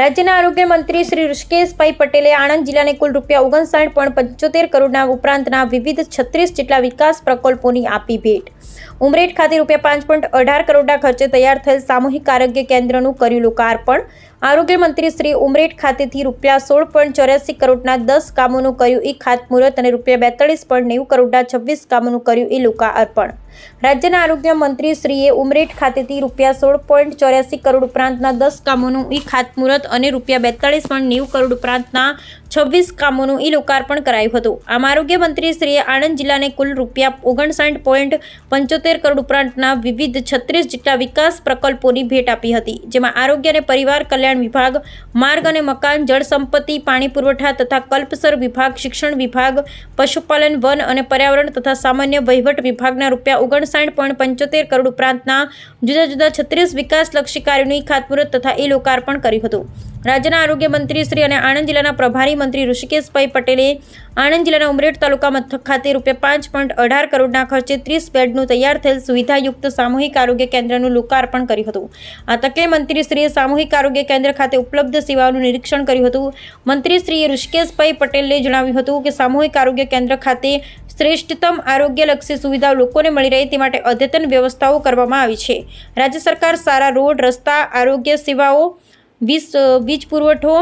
રાજ્યના આરોગ્ય મંત્રી શ્રી ઋષિકેશભાઈ પટેલે આણંદ જિલ્લાને કુલ રૂપિયા ઓગણસાઠ પોઈન્ટ પંચોતેર કરોડના ઉપરાંતના વિવિધ છત્રીસ જેટલા વિકાસ પ્રકલ્પોની આપી ભેટ. ઉમરેઠ ખાતે રૂપિયા પાંચ પોઈન્ટ અઢાર કરોડના ખર્ચે તૈયાર થયેલ સામૂહિક આરોગ્ય કેન્દ્રનું કર્યું લોકાર્પણ. આરોગ્ય મંત્રી શ્રી ઉમરેઠ ખાતેથી રૂપિયા સોળ પોઈન્ટ ચોર્યાસી કરોડના દસ કામોનું કર્યું એ ખાતમુહૂર્ત અને રૂપિયા બેતાળીસ પોઈન્ટ નેવું કરોડના છવ્વીસ કામોનું કર્યું એ લોકાર્પણ. રાજ્યના આરોગ્ય મંત્રી શ્રીએ ઉમરેઠ ખાતેથી રૂપિયા સોળ પોઈન્ટ ચોર્યાસી કરોડ ઉપરાંતના દસ કામોનું ઈ ખાતમુહૂર્ત અને રૂપિયા બેતાળીસ પોઈન્ટ નેવું કરોડ ઉપરાંતના છવ્વીસ કામોનું ઈ લોકાર્પણ કરાયું હતું. આમ આરોગ્ય મંત્રી શ્રીએ આણંદ જિલ્લાને કુલ રૂપિયા ઓગણસાઠ પોઈન્ટ પંચોતેર કરોડ ઉપરાંતના વિવિધ છત્રીસ જેટલા વિકાસ પ્રકલ્પોની ભેટ આપી હતી, જેમાં આરોગ્ય અને પરિવાર કલ્યાણ વિભાગ, માર્ગ અને મકાન, જળ સંપત્તિ, પાણી પુરવઠા તથા કલ્પસર વિભાગ, શિક્ષણ વિભાગ, પશુપાલન, વન અને પર્યાવરણ તથા સામાન્ય વહીવટ વિભાગના રૂપિયા ઓગણસાઠ પોઈન્ટ પંચોતેર કરોડ ઉપરાંતના જુદા જુદા છત્રીસ વિકાસલક્ષી કાર્યોની ખાતમુહૂર્ત તથા એ લોકાર્પણ કર્યું હતું. રાજ્યના આરોગ્ય મંત્રી શ્રી અને આણંદ જિલ્લાના પ્રભારી મંત્રી ઋષિકેશભાઈ પટેલે આણંદ જિલ્લાના ઉમરેઠ તાલુકા મથક ખાતે રૂપિયા પાંચ પોઈન્ટ અઢાર કરોડના ખર્ચે ત્રીસ બેડનું તૈયાર થયેલ સુવિધાયુક્ત સામૂહિક આરોગ્ય કેન્દ્રનું લોકાર્પણ કર્યું હતું. આ તકે મંત્રીશ્રીએ સામૂહિક આરોગ્ય કેન્દ્ર ખાતે ઉપલબ્ધ સેવાઓનું નિરીક્ષણ કર્યું હતું. મંત્રીશ્રીએ ઋષિકેશભાઈ પટેલે જણાવ્યું હતું કે સામૂહિક આરોગ્ય કેન્દ્ર ખાતે શ્રેષ્ઠતમ આરોગ્યલક્ષી સુવિધાઓ લોકોને મળી રહે તે માટે અદ્યતન વ્યવસ્થાઓ કરવામાં આવી છે. રાજ્ય સરકાર સારા રોડ, રસ્તા, આરોગ્ય સેવાઓ, વીજ વીજ પુરવઠો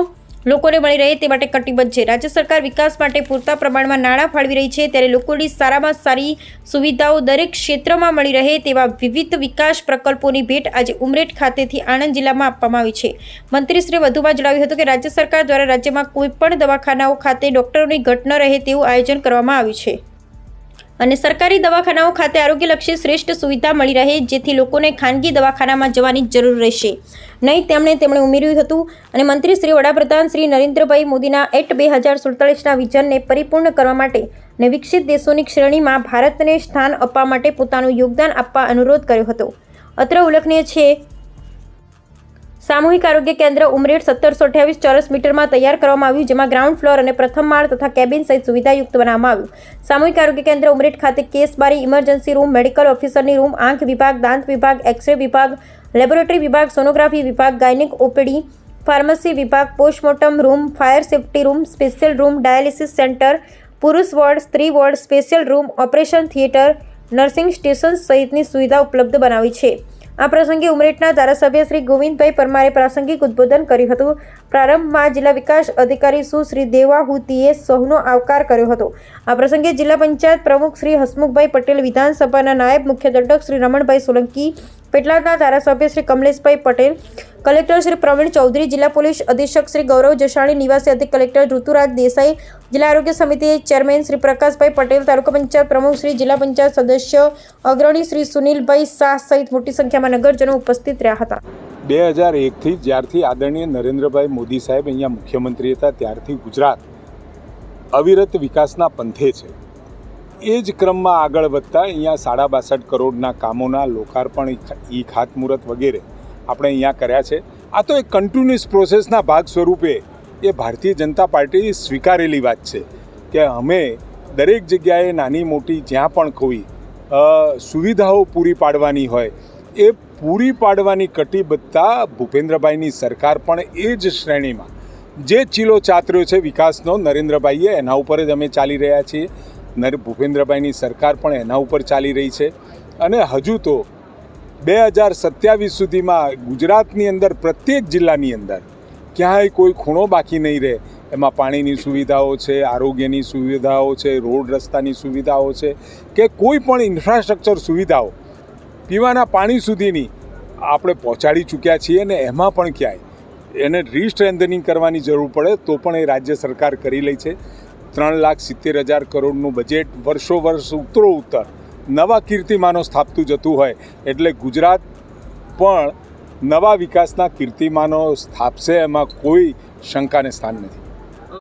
લોકોને મળી રહે તે માટે કટિબદ્ધ છે. રાજ્ય સરકાર વિકાસ માટે પૂરતા પ્રમાણમાં નાણાં ફાળવી રહી છે ત્યારે લોકોની સારામાં સારી સુવિધાઓ દરેક ક્ષેત્રમાં મળી રહે તેવા વિવિધ વિકાસ પ્રકલ્પોની ભેટ આજે ઉમરેઠ ખાતેથી આણંદ જિલ્લામાં આપવામાં આવી છે. મંત્રીશ્રીએ વધુમાં જણાવ્યું હતું કે રાજ્ય સરકાર દ્વારા રાજ્યમાં કોઈપણ દવાખાનાઓ ખાતે ડોક્ટરોની ઘટ ન રહે તેવું આયોજન કરવામાં આવ્યું છે. અને સરકારી દવાખાનાઓ ખાતે આરોગ્યલક્ષી શ્રેષ્ઠ સુવિધા મળી રહે, જેથી લોકોને ખાનગી દવાખાનામાં જવાની જરૂર રહેશે. નહીં, તેમણે તેમણે ઉમેર્યું હતું અને મંત્રી શ્રી વડાપ્રધાન શ્રી નરેન્દ્રભાઈ મોદીના એટ બે હજાર સુડતાલીસના વિઝનને પરિપૂર્ણ કરવા માટે અને વિકસિત દેશોની શ્રેણીમાં ભારતને સ્થાન આપવા માટે પોતાનું યોગદાન આપવા અનુરોધ કર્યો હતો. અત્ર ઉલ્લેખનીય છે સામૂહિક આરોગ્ય કેન્દ્ર ઉમરેઠ સત્તરસો અઠ્યાવીસ ચોરસ મીટરમાં તૈયાર કરવામાં આવ્યું, જેમાં ગ્રાઉન્ડ ફ્લોર અને પ્રથમ માળ તથા કેબિન સહિત સુવિધાયુક્ત બનાવવામાં આવ્યું. સામૂહિક આરોગ્ય કેન્દ્ર ઉમરેઠ ખાતે કેસ બારી, ઇમરજન્સી રૂમ, મેડિકલ ઓફિસરની રૂમ, આંખ વિભાગ, દાંત વિભાગ, એક્સરે વિભાગ, લેબોરેટરી વિભાગ, સોનોગ્રાફી વિભાગ, ગાયનિક, ઓપીડી, ફાર્મસી વિભાગ, postmortem room, fire safety room, special room, dialysis centre, પુરુષ વોર્ડ, સ્ત્રી ward, special room, operation theatre, nursing station સહિતની સુવિધા ઉપલબ્ધ બનાવી છે. આ પ્રસંગે ઉમરેઠના ધારાસભ્ય શ્રી ગોવિંદભાઈ પરમારે પ્રાસંગિક ઉદ્બોધન કર્યું હતું. પ્રારંભમાં જિલ્લા વિકાસ અધિકારી સુશ્રી દેવાહુતિએ સૌનો આવકાર કર્યો હતો. આ પ્રસંગે જિલ્લા પંચાયત પ્રમુખ શ્રી હસમુખભાઈ પટેલ, વિધાનસભાના નાયબ મુખ્ય દંડક શ્રી રમણભાઈ સોલંકી પેટલાદના ધારાસભ્ય શ્રી કમલેશભાઈ પટેલ, કલેક્ટર શ્રી પ્રવીણ ચૌધરી, જિલ્લા પોલીસ અધિક્ષક શ્રી ગૌરવ જસાણી, નિવાસી અધિક કલેક્ટર ઋતુરાજ દેસાઈ, જિલ્લા આરોગ્ય સમિતિ ચેરમેન શ્રી પ્રકાશભાઈ પટેલ, તાલુકા પંચાયત પ્રમુખ શ્રી, જિલ્લા પંચાયત સદસ્ય અગ્રણી શ્રી સુનિલભાઈ શાહ સહિત મોટી સંખ્યામાં નગરજનો ઉપસ્થિત રહ્યા હતા. બે હજાર એકથી જ્યારથી આદરણીય નરેન્દ્રભાઈ મોદી સાહેબ અહીંયા મુખ્યમંત્રી હતા, ત્યારથી ગુજરાત અવિરત વિકાસના પંથે છે. એ જ ક્રમમાં આગળ વધતા અહીંયા સાડા બાસઠ કરોડના કામોના લોકાર્પણ, ઈ ખાતમુહૂર્ત વગેરે આપણે અહીંયા કર્યા છે. આ તો એક કન્ટિન્યુઅસ પ્રોસેસના ભાગ સ્વરૂપે એ ભારતીય જનતા પાર્ટીએ સ્વીકારેલી વાત છે કે અમે દરેક જગ્યાએ નાની મોટી જ્યાં પણ કોઈ સુવિધાઓ પૂરી પાડવાની હોય, એ પૂરી પાડવાની કટિબદ્ધતા ભૂપેન્દ્રભાઈની સરકાર પણ એ જ શ્રેણીમાં. જે ચીલો ચાતર્યો છે વિકાસનો, નરેન્દ્રભાઈએ એના ઉપર જ અમે ચાલી રહ્યા છીએ. નર ભૂપેન્દ્રભાઈની સરકાર પણ એના ઉપર ચાલી રહી છે. અને હજુ તો બે હજાર સત્યાવીસ સુધીમાં ગુજરાતની અંદર, પ્રત્યેક જિલ્લાની અંદર ક્યાંય કોઈ ખૂણો બાકી નહીં રહે. એમાં પાણીની સુવિધાઓ છે, આરોગ્યની સુવિધાઓ છે, રોડ રસ્તાની સુવિધાઓ છે કે કોઈ પણ ઇન્ફ્રાસ્ટ્રક્ચર સુવિધાઓ પીવાના પાણી સુધીની આપણે પહોંચાડી ચૂક્યા છીએ અને એમાં પણ ક્યાંય એને રીસ્ટ્રેન્થનિંગ કરવાની જરૂર પડે તો પણ એ રાજ્ય સરકાર કરી લે છે. ત્રણ લાખ સિત્તેર હજાર કરોડનું બજેટ વર્ષો વર્ષ ઉતરો ઉત્તર નવા કીર્તિમાનો સ્થાપતું જતું હોય એટલે ગુજરાત પણ નવા વિકાસના કીર્તિમાનો સ્થાપશે એમાં કોઈ શંકાને સ્થાન નથી.